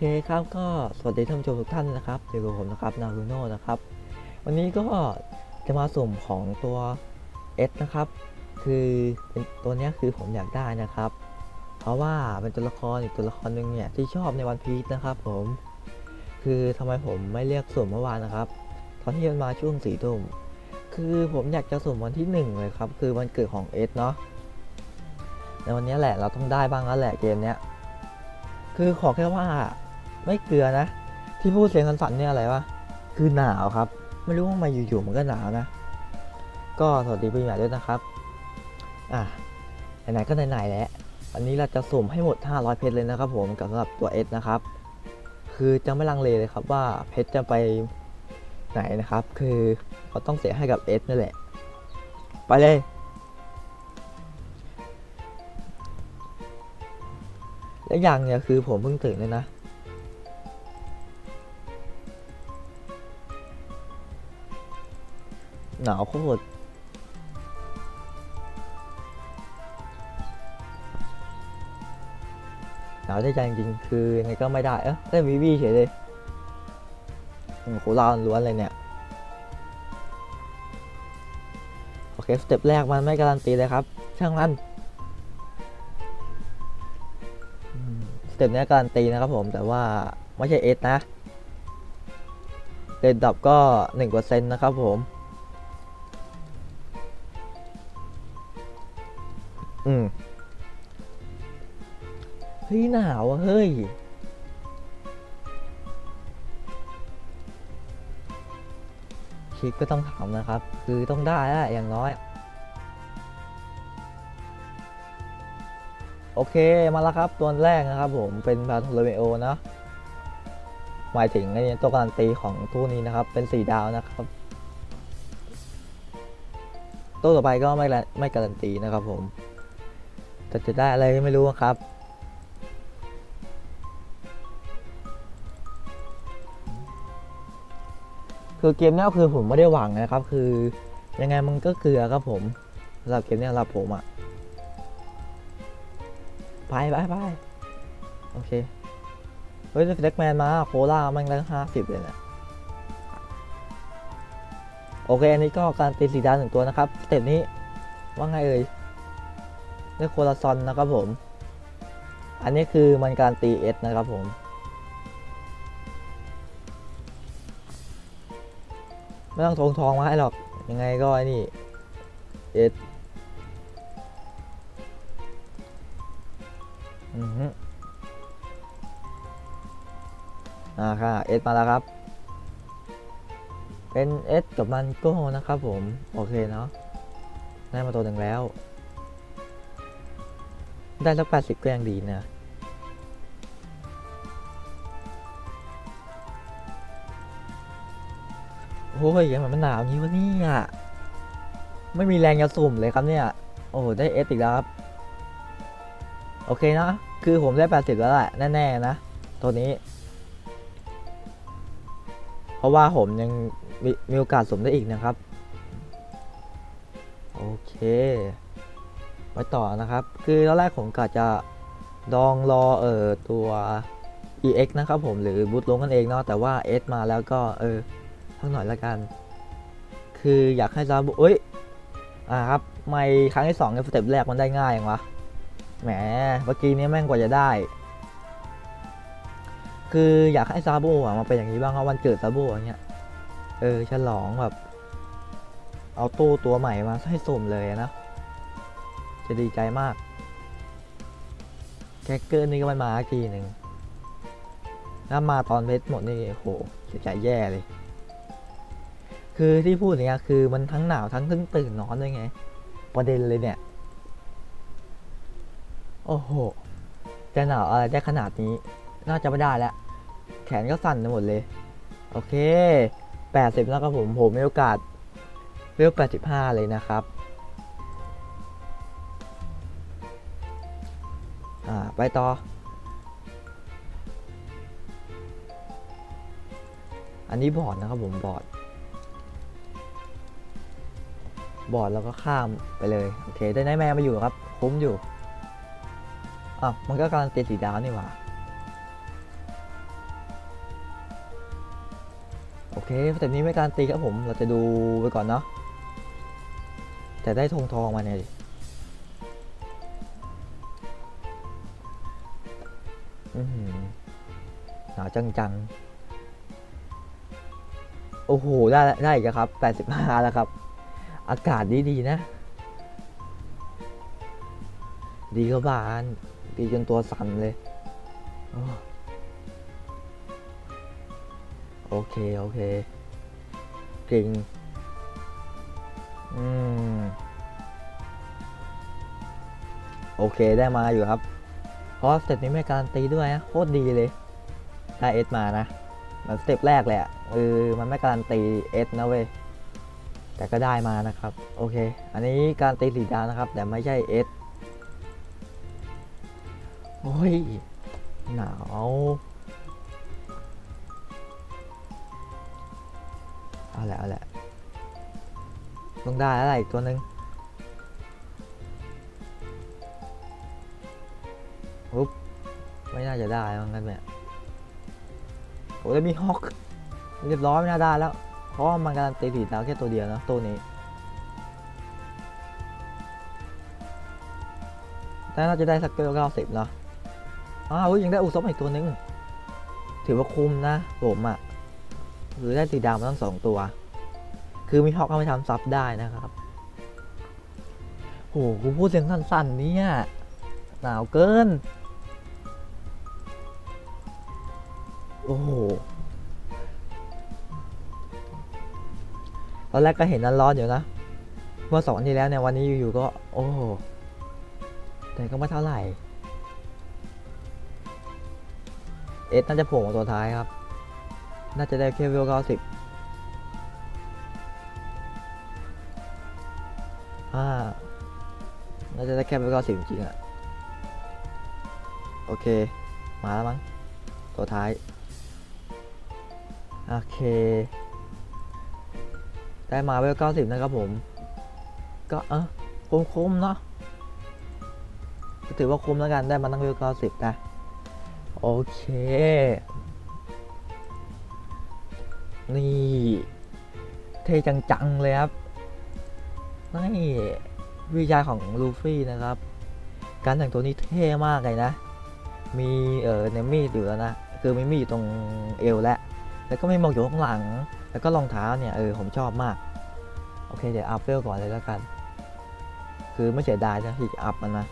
โอเคครับก็สวัสดีท่านผู้ชมทุกท่านนะครับอยู่กับผมนะครับนารูโน่นะครับ วันนี้ก็จะมาสุ่มของตัว S นะครับ คือเป็นตัวเนี้ยคือผมอยากได้นะครับ เพราะว่าเป็นตัวละครอีกตัวละครหนึ่งเนี่ยที่ชอบในวันพี e นะครับ ผม คือทำไมผมไม่เรียกสุ่มเมื่อวานนะครับ ตอนที่มันมาช่วงสี่ทุ่มคือผมอยากจะสุ่มวันที่หนึ่งเลยครับ คือวันเกิดของ S เนาะในวันนี้แหละเราต้องได้บ้างแล้วแหละเกมเนี้ยคือขอแค่ว่า ไม่เกลือนะ ที่พูดเสียงสั่นๆเนี่ยอะไรวะคือหนาวครับ ไม่รู้ว่ามาอยู่ๆมันก็หนาวนะ ก็สวัสดีปีใหม่ด้วยนะครับ อะไหนๆก็ไหนๆแล้ววันนี้เราจะสุ่มให้หมด 500 เพชรเลยนะครับ ผมกับสำหรับตัว S นะครับ คือจะไม่ลังเลเลยครับว่าเพชรจะไปไหนนะครับ คือเราต้องเสียให้กับ S นั่นแหละ ไปเลยและอย่างเนี่ยคือผมเพิ่งตื่นเลยนะ หนาวโคตรหนาวได้ใจจริงๆคือยังไงก็ไม่ได้ เอ๊ะได้วีวีเฉยเลยโหลาวล้วนเลยเนี่ยโอเคสเต็ปแรกมันไม่การันตีเลยครับ ช่างมันสเต็ปนี้การันตีนะครับผมแต่ว่าไม่ใช่เอสนะเรนดับก็หนึ่งเปอร์เซนนะครับผม อืมเฮ้ยหนาวอะเฮ้ย คิดก็ต้องถามนะครับ คือต้องได้อะอย่างน้อย โอเคมาแล้วครับ ตัวแรกนะครับผมเป็นบาโทโรเมโอนะ หมายถึงไอ้ตัวการันตีของตู้นี้นะครับ เป็นสีดาวนะครับตู้ต่อไปก็ไม่ไม่การันตีนะครับผม แต่จะได้อะไรไม่รู้ครับ คือเกมนี้คือผมไม่ได้หวังนะครับ คือยังไงมันก็เกลือครับผมสำหรับเกมนี้สำหรับผมอะไปไปไปโอเค เฮ้ยเล็กแมนมา โคล่ามันตั้งห้าสิบเลยนะโอเค อันนี้ก็การตีสีดาหนึ่งตัวนะครับสเต็ปนี้ว่าไงเอ่ย ได้โคลาซอนนะครับผม อันนี้คือมันการตีเอสนะครับผม ไม่ต้องทงทองมาให้หรอก ยังไงก็ไอ้นี่เอสอือฮึอ่าค่ะเอสมาแล้วครับเป็นเอสกับมันโก้นะครับผม โอเคเนาะได้มาตัวหนึ่งแล้ว ได้สักแปดสิบก็ยังดีนะโอ้ยยังมันหนาวงนี้วะเนี่ยไม่มีแรงจะสุ่มเลยครับเนี่ย โอ้ได้เอสอีกแล้วครับ โอเคนะ คือผมได้80แล้วแหละแน่ๆนะ ตัวนี้ เพราะว่าผมยังมมีโอกาสสุ่มได้อีกนะครับ โอเค ไปต่อนะครับ คือตอนแรกผมกะจะดองรอเออตัว EX นะครับผมหรือบูตลงกันเองเนาะแต่ว่า S มาแล้วก็เออพักหน่อยละกัน คืออยากให้ซาบุเอ้ยอ่าครับไม่ครั้งที่สองในสเต็ปแรกมันได้ง่ายอย่างวะแหมเมื่อกี้นี้แม่งกว่าจะได้ คืออยากให้ซาบุอะมาเป็นอย่างนี้บ้างครับวันเกิดซาบุอย่างเงี้ยเออฉลองแบบ เอาตู้ตัวใหม่มาให้สุ่มเลยนะ จะดีใจมากแคคเกอร์นี่ก็มันมาอีกทีหนึ่งถ้ามาตอนเพชรหมดนี่โหเสียใจแย่เลย คือที่พูดอย่างเงี้ยคือมันทั้งหนาวทั้งเพิ่งตื่นนอนด้วยไง ประเด็นเลยเนี่ย โอ้โหจะหนาวอะไรได้ขนาดนี้ น่าจะไม่ได้แล้ว แขนก็สั่นไปหมดเลย โอเค 80 แล้วครับผม ผมมีโอกาสเวล85 เลยนะครับ ไปต่อ อันนี้บอดนะครับผมบอดบอดแล้วก็ข้ามไปเลย โอเค ได้ไนแมร์มาอยู่ครับ คุ้มอยู่ อะ มันก็การันตีสีดาวนี่หว่า โอเคแต่นี้ไม่การันตีครับผม เราจะดูไปก่อนเนาะแต่ได้ทองทองมาเนี่ย หนาวจังๆ โอ้โห ได้แล้ได้อีกครับ 85 แล้วครับ อากาศดีดีๆนะ ดีก็บาน ดีจนตัวสั่นเลยโอ้โอเค โอเคเก่งอืม โอเคได้มาอยู่ครับ เพราะสเต็ปนี้ไม่การันตีด้วยนะโคตรดีเลยได้เอสมานะมือนสเต็ปแรกเละเออมันไม่การันตีเอสนะเว้ยแต่ก็ได้มานะครับ โอเค อันนี้การนตีสีดาวนะครับ แต่ไม่ใช่เอสโอ้ย หนาวเอาแหละเอาแหละต้องได้แล้วแหละอีกตัวหนึ่ง ไม่น่าจะได้มั้งกันเนี่โอ้แล้วมีฮอกเรียบร้อยไม่น่าได้แล้ว เพราะว่ามันการันตีสีดาวแค่ตัวเดียวนะตัวนี้แต่น่าจะได้สักเกิลเก้าสิบเนาะอ้าวยังได้อุซบอีกตัวหนึง ถือว่าคุ้มนะผมอะ่ะหรือได้สีดำมาทั้งสองตัว คือมีฮอกเอาไปทำซับได้นะครับโหกูพูดเสียงสั้นๆเนี่ยหนาวเกิน อ้โหตอนแรกก็เห็นนั้นร้อนอยู่นะ เมื่อสองวันที่แล้วเนี่ยวันนี้อยู่ๆก็ โอ้โหแต่ก็ไม่เท่าไหร่ เอสน่าจะโผล่มาตัวท้ายครับ น่าจะได้แค่เวลเก้าสิบอ่าน่าจะได้แค่เวลเก้าสิบจริงอะโอเค มาแล้วมั้ง ตัวท้าย โอเค ได้มาเวลเก้าสิบนะครับผม ก็เออคุ้มๆเนาะถือว่าคุ้มแล้วกันได้มาตั้งเวลเก้าสิบนะโอเค นี่ เท่จัง ๆ เลยครับ นี่วิชาของลูฟี่นะครับ การแต่งตัวนี้เท่มากเลยนะ มีเออเนมีดอยู่แล้วนะ คือมีมีดอยู่ตรงเอวแล้ว แล้วก็ไมีหมวกอยู่ข้างหลัง แล้วก็รองเท้าเนี่ยเออผมชอบมาก โอเคเดี๋ยวอัพเวลก่อนเลยแล้วกัน คือไม่เสียดายนะที่อัพมันนะ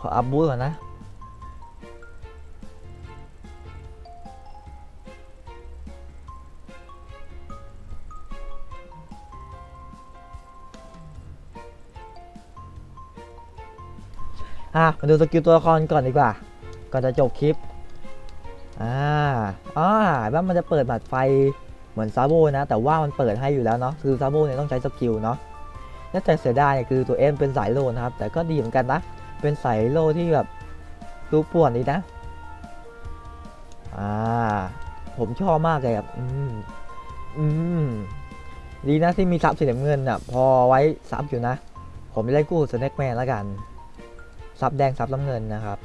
ขออัพบูทก่อนนะอะมาดูสกิลตัวละครก่อนดีกว่า ก่อนจะจบคลิป อ่าอ่าว่ามันจะเปิดบัตรไฟเหมือนซาโบนะ แต่ว่ามันเปิดให้อยู่แล้วเนาะ คือซาโบเนี่ยต้องใช้สกิลเนาะแต่เสียดายเนี่ยคือตัวเอ็มเป็นสายโลนะครับ แต่ก็ดีเหมือนกันนะ เป็นสายโลที่แบบดูป่วนดีนะ อ่า ผมชอบมากเลยครับ อืม อืม ดีนะที่มีซับสีน้ำเงินอะ พอไว้ซับอยู่นะ ผมจะได้กู้สแน็คแมนแล้วกัน ซับแดงซับน้ำเงินนะครับ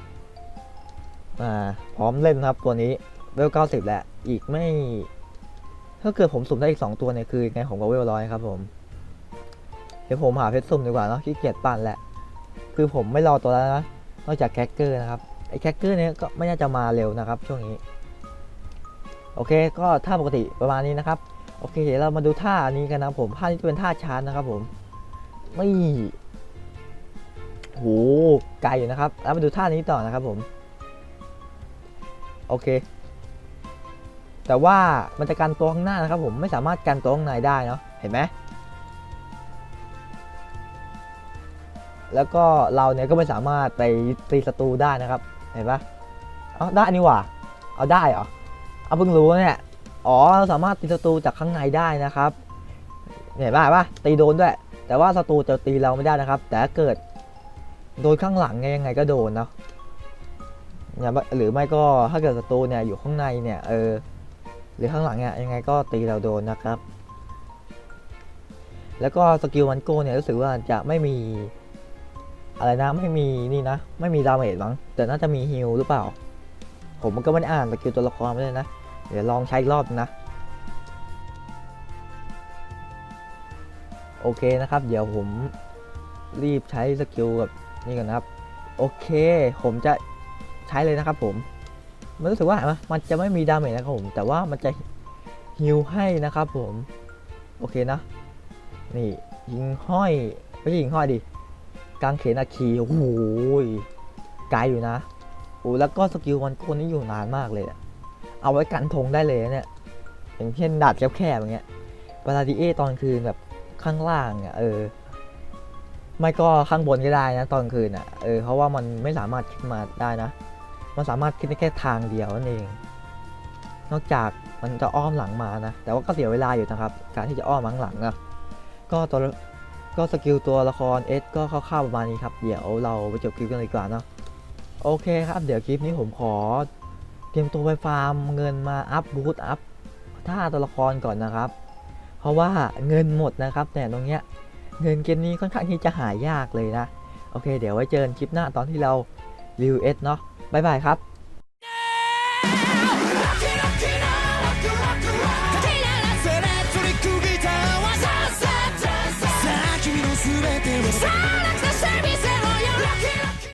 อ่าพร้อมเล่นครับตัวนี้เวล90แหล้วอีกไม่ ถ้าเกิดผมสุ่มได้อีก2ตัวเนี่ยคือไงผมก็เวลร้อยครับผมเดี๋ยวผมหาเพชรสุ่มดีกว่าเนาะขี้เกียจปั่นแหละ คือผมไม่รอตัวแล้วนะนอกจากแคคเกอร์นะครับไอ้แคคเกอร์เนี่ยก็ไม่น่าจะมาเร็วนะครับช่วงนี้ โอเคก็ท่าปกติประมาณนี้นะครับโอเคเดี๋ยวเรามาดูท่านี้กันนะผมท่านี้จะเป็นท่าชาร์จนะครับผมไม่โหไกลอยู่นะครับ แล้วมาดูท่านี้ต่อนะครับผม โอเค แต่ว่ามันจะกันตัวข้างหน้านะครับผมไม่สามารถกันตัวข้างในได้เนาะเห็นไหมแล้วก็เราเนี่ยก็ไม่สามารถไปตีศัตรูได้นะครับ เห็นปะเอาได้นี่หว่าเอาได้เหรอเอาเพิ่งรู้เนี่ยอ๋อเราสามารถตีศัตรูจากข้างในได้นะครับเห็นปะปะตีโดนด้วย แต่ว่าศัตรูจะตีเราไม่ได้นะครับ แต่เกิดโดนข้างหลังเนี่ยยังไงก็โดนเนาะ เนี่ยหรือไม่ก็ถ้าเกิดศัตรูเนี่ยอยู่ข้างในเนี่ยเออหรือข้างหลังเนี่ยยังไงก็ตีเราโดนนะครับ แล้วก็สกิลมันโกเนี่ยรู้สึกว่าจะไม่มีอะไรนะไม่มีนี่นะ ไม่มีดาเมจมั้งแต่น่าจะมีฮิลหรือเปล่า ผมก็ไม่ได้อ่านสกิลตัวละครไม่เลยนะ เดี๋ยวลองใช้อีกรอบนะ โอเคนะครับ เดี๋ยวผมรีบใช้สกิลแบบนี้ก่อนนะครับ โอเค ผมจะ ใช้เลยนะครับผมมันรู้สึกว่ามันจะไม่มีดาเมจนะครับผม แต่ว่ามันจะฮิวให้นะครับผม โอเคนะ นี่ยิงห้อยไม่ใช่ยิงห้อยดิกางเขนอาคีโอ้โหไกลอยู่นะโอ้แล้วก็สกิลมันคนนี้อยู่นานมากเลยอะเอาไว้กันธงได้เลยนะเนี่ย อย่างเช่นดาดแคบๆอย่างเงี้ยเวลาดีเอตอนคืนแบบข้างล่างอะเออ ไม่ก็ข้างบนก็ได้นะ ตอนคืนอะเออเพราะว่ามันไม่สามารถขึ้นมาได้นะ มันสามารถขึ้นได้แค่ทางเดียวนั่นเอง นอกจากมันจะอ้อมหลังมานะ แต่ว่าก็เสียเวลาอยู่นะครับ การที่จะอ้อมมาข้งหลังนะก็ตัวก็สกิลตัวละครเอสก็คร่าวๆประมาณนี้ครับ เดี๋ยวเราไปจบคลิปกันเลยดีกว่าเนาะโอเคครับ เดี๋ยวคลิปนี้ผมขอ เตรียมตัวไปฟาร์มเงินมาอัพบูทอัพท่าตัวละครก่อนนะครับ เพราะว่าเงินหมดนะครับแต่ตรงเนี้ยเงินเกมนี้ค่อนข้างที่จะหายากเลยนะ โอเค เดี๋ยวไว้เจอกันคลิปหน้าตอนที่เรารีวิวเอสเนาะ บ๊ายบายครับ